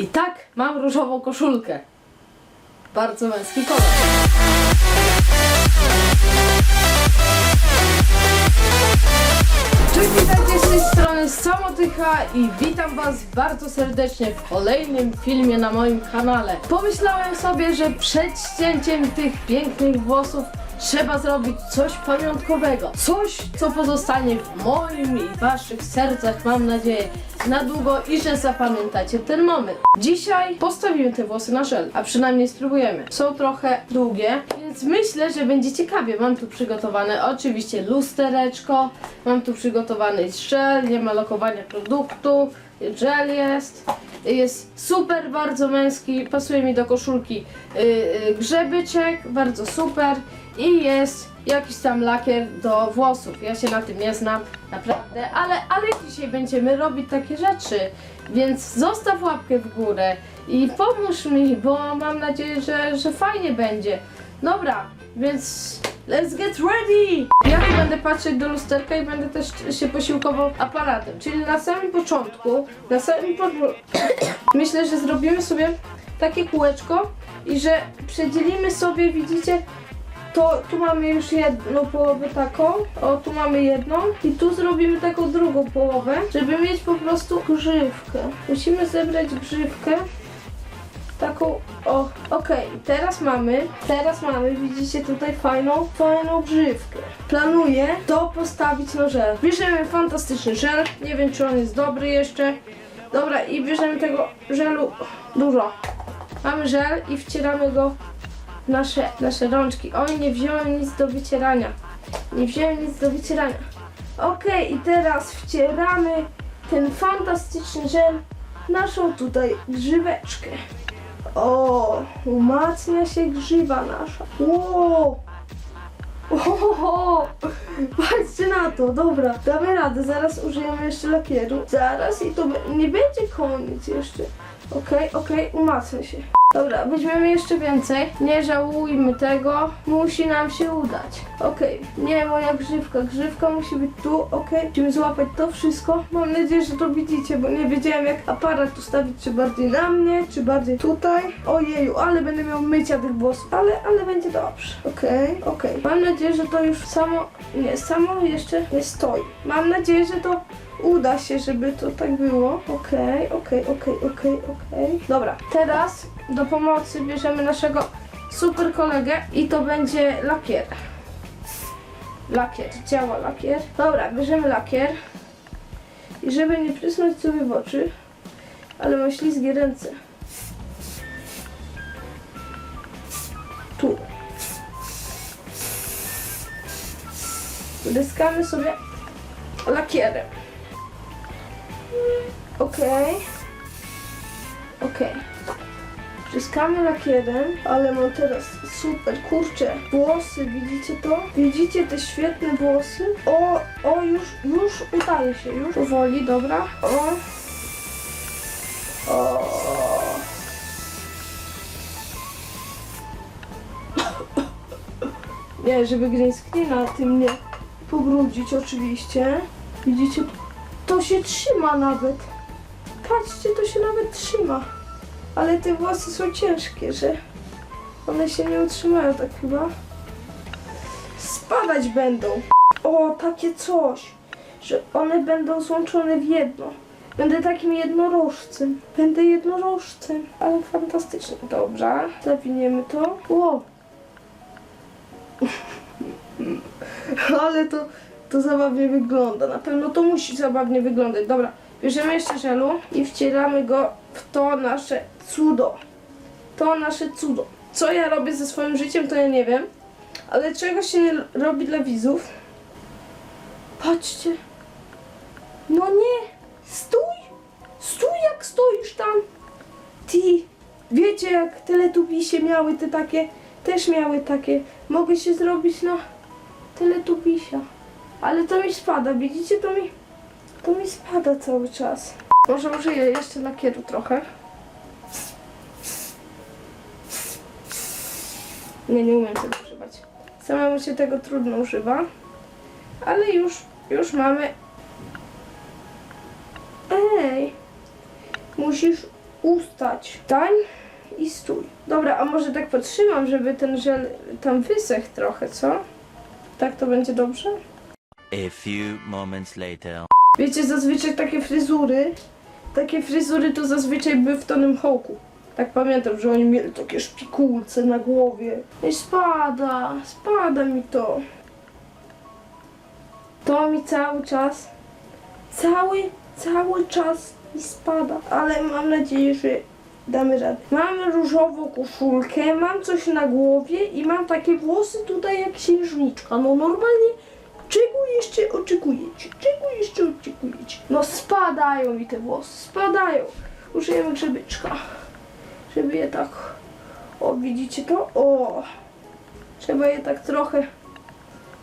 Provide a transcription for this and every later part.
I tak, mam różową koszulkę. Bardzo męski kolor. Cześć, witajcie z tej strony Samotycha i witam was bardzo serdecznie w kolejnym filmie na moim kanale. Pomyślałem sobie, że przed ścięciem tych pięknych włosów trzeba zrobić coś pamiątkowego. Coś, co pozostanie w moim i waszych sercach, mam nadzieję, na długo i że zapamiętacie ten moment. Dzisiaj postawimy te włosy na żel, a przynajmniej spróbujemy. Są trochę długie, więc myślę, że będzie ciekawie. Mam tu przygotowane oczywiście lustereczko, mam tu przygotowany żel, nie ma lokowania produktu, żel jest. Jest super, bardzo męski, pasuje mi do koszulki yy, grzebyczek, bardzo super i jest jakiś tam lakier do włosów. Ja się na tym nie znam, naprawdę, ale, ale dzisiaj będziemy robić takie rzeczy, więc zostaw łapkę w górę i pomóż mi, bo mam nadzieję, że, że fajnie będzie. Dobra, więc let's get ready! Ja będę patrzeć do lusterka i będę też się posiłkował aparatem, czyli na samym początku, na samym początku, myślę, że zrobimy sobie takie kółeczko i że przedzielimy sobie, widzicie, to tu mamy już jedną połowę taką, o tu mamy jedną i tu zrobimy taką drugą połowę, żeby mieć po prostu grzywkę. Musimy zebrać grzywkę. Taką, o, okej, teraz mamy, teraz mamy, widzicie tutaj fajną, fajną grzywkę. Planuję to postawić na żel. Bierzemy fantastyczny żel, nie wiem czy on jest dobry jeszcze. Dobra i bierzemy tego żelu dużo. Mamy żel i wcieramy go nasze, nasze rączki. Oj, nie wziąłem nic do wycierania. Nie wziąłem nic do wycierania. Okej, i teraz wcieramy ten fantastyczny żel naszą tutaj grzyweczkę. O, umacnia się grzywa nasza. Wow. Patrzcie na to, dobra, damy radę, zaraz użyjemy jeszcze lakieru. Zaraz i to nie będzie koniec jeszcze. Okej, okej, umacnia się. Dobra, weźmiemy jeszcze więcej. Nie żałujmy tego. Musi nam się udać. Okej, nie moja grzywka. Grzywka musi być tu, okej. Musimy złapać to wszystko. Mam nadzieję, że to widzicie, bo nie wiedziałem jak aparat ustawić, czy bardziej na mnie, czy bardziej tutaj. Ojeju, ale będę miał mycia tych włosów. Ale, ale będzie dobrze. Okej, okej. Mam nadzieję, że to już samo, nie, samo jeszcze nie stoi. Mam nadzieję, że to uda się, żeby to tak było. Okej, okej, okej, okej, okej. Dobra, teraz do pomocy bierzemy naszego super kolegę i to będzie lakier. Lakier, działa lakier. Dobra, bierzemy lakier. I żeby nie prysnąć sobie w oczy, ale mam ślizgie ręce. Tu. Dyskamy sobie lakierem. Okej. Okej. Pryskamy lakierem, ale mam teraz super, kurczę, włosy, widzicie to? Widzicie te świetne włosy? O, o, już, już udaje się, już powoli, dobra. O. O. Nie, żeby gryńsknie na tym nie pobrudzić oczywiście. Widzicie, to się trzyma nawet. Patrzcie, to się nawet trzyma. Ale te włosy są ciężkie, że one się nie utrzymają tak chyba. Spadać będą. O, takie coś, że one będą złączone w jedno. Będę takim jednorożcem. Będę jednorożcem. Ale fantastycznie. Dobra, zawiniemy to. Wow. Ale to, to zabawnie wygląda. Na pewno to musi zabawnie wyglądać. Dobra, bierzemy jeszcze żelu i wcieramy go w to nasze cudo. To nasze cudo. Co ja robię ze swoim życiem, to ja nie wiem. Ale czego się nie robi dla widzów? Patrzcie. No nie. Stój. Stój jak stoisz tam. Ty. Wiecie jak teletubisie miały te takie, też miały takie. Mogę się zrobić na teletubisia. Ale to mi spada, widzicie? To mi, to mi spada cały czas. Może użyję jeszcze lakieru trochę. Nie, nie umiem tego używać. Samemu się tego trudno używa. Ale już, już mamy... Ej! Musisz ustać. Stań i stój. Dobra, a może tak podtrzymam, żeby ten żel tam wysechł trochę, co? Tak to będzie dobrze? A few moments later. Wiecie, zazwyczaj takie fryzury, takie fryzury to zazwyczaj były w Tonym Hawku. Tak pamiętam, że oni mieli takie szpikulce na głowie. I spada, spada mi to. To mi cały czas, cały, cały czas mi spada. Ale mam nadzieję, że damy radę. Mam różową koszulkę, mam coś na głowie i mam takie włosy tutaj jak księżniczka. No normalnie jeszcze oczekujecie? Czego jeszcze oczekujecie? No spadają mi te włosy, spadają. Użyjemy grzebyczka, żeby je tak... O, widzicie to? O! Trzeba je tak trochę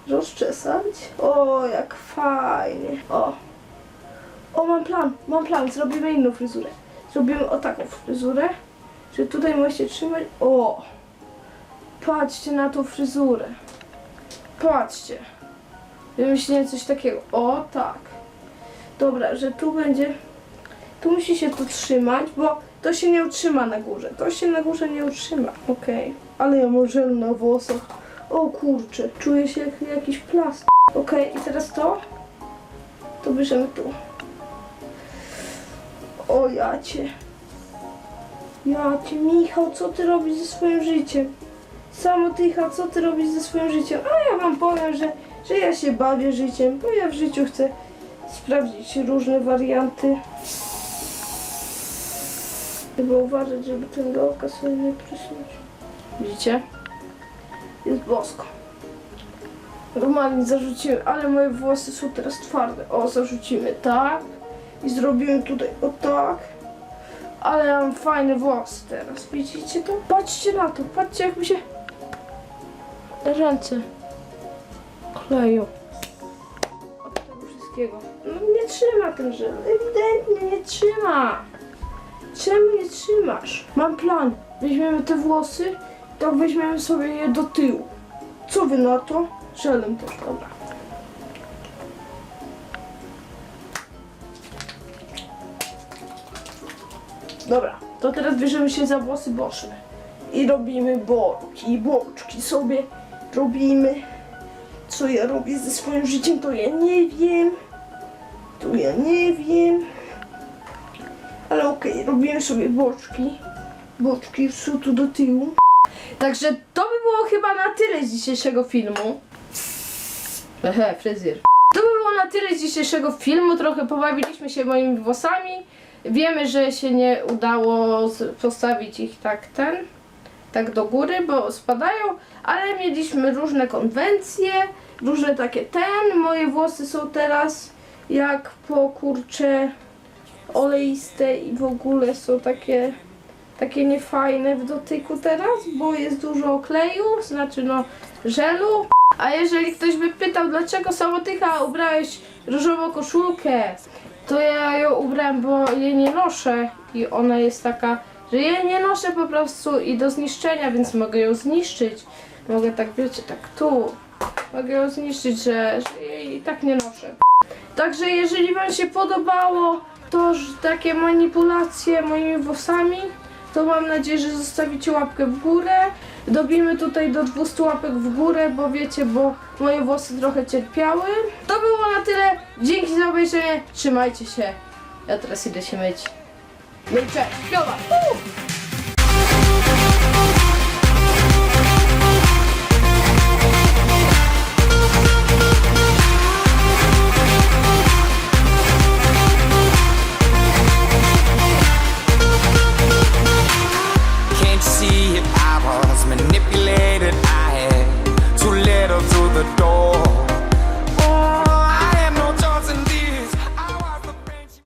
rozczesać. O, jak fajnie. O. O, mam plan, mam plan. Zrobimy inną fryzurę. Zrobimy o taką fryzurę, że tutaj możecie trzymać. O! Patrzcie na tą fryzurę. Patrzcie. Wymyśliłem coś takiego. O, tak. Dobra, że tu będzie. Tu musi się to trzymać, bo to się nie utrzyma na górze. To się na górze nie utrzyma. Okej. Ale ja mam żel na włosach. O kurczę, czuję się jak jakiś plast. Okej, i teraz to. To bierzemy tu. O jacie. Jacie, Michał, co ty robisz ze swoim życiem? Samotycha, co ty robisz ze swoim życiem? A ja wam powiem, że, że ja się bawię życiem, bo ja w życiu chcę sprawdzić różne warianty. Trzeba uważać, żeby ten do oka sobie nie prysnąć. Widzicie? Jest bosko. Normalnie zarzucimy, ale moje włosy są teraz twarde. O, zarzucimy tak. I zrobimy tutaj o tak. Ale ja mam fajne włosy teraz. Widzicie to? Patrzcie na to. Patrzcie jak mi się ręce kleją. Od tego wszystkiego. No nie trzyma ten żel. Ewidentnie nie trzyma. Czemu nie trzymasz? Mam plan. Weźmiemy te włosy, to weźmiemy sobie je do tyłu. Co wy na to? Żelem też, dobra. Dobra, to teraz bierzemy się za włosy boczne. I robimy boczki, boczki sobie robimy. Co ja robię ze swoim życiem, to ja nie wiem. To ja nie wiem. Ale okej, robimy sobie boczki. Boczki są tu do tyłu. Także to by było chyba na tyle z dzisiejszego filmu. Ehe, fryzjer. To by było na tyle z dzisiejszego filmu. Trochę pobawiliśmy się moimi włosami. Wiemy, że się nie udało postawić ich tak ten, tak do góry, bo spadają, ale mieliśmy różne konwencje, różne takie ten. Moje włosy są teraz jak po kurcze oleiste i w ogóle są takie takie niefajne w dotyku teraz, bo jest dużo kleju, znaczy no żelu. A jeżeli ktoś by pytał, dlaczego samotycha ubrałeś różową koszulkę, to ja ją ubrałem, bo jej nie noszę i ona jest taka, że jej nie noszę po prostu i do zniszczenia, więc mogę ją zniszczyć. Mogę tak, wiecie, tak tu. Mogę ją zniszczyć, że, że jej i tak nie noszę. Także jeżeli Wam się podobało to że takie manipulacje moimi włosami, to mam nadzieję, że zostawicie łapkę w górę. Dobimy tutaj do 200 łapek w górę, bo wiecie, bo moje włosy trochę cierpiały. To było na tyle. Dzięki za obejrzenie. Trzymajcie się. Ja teraz idę się myć. No i cześć. Piona.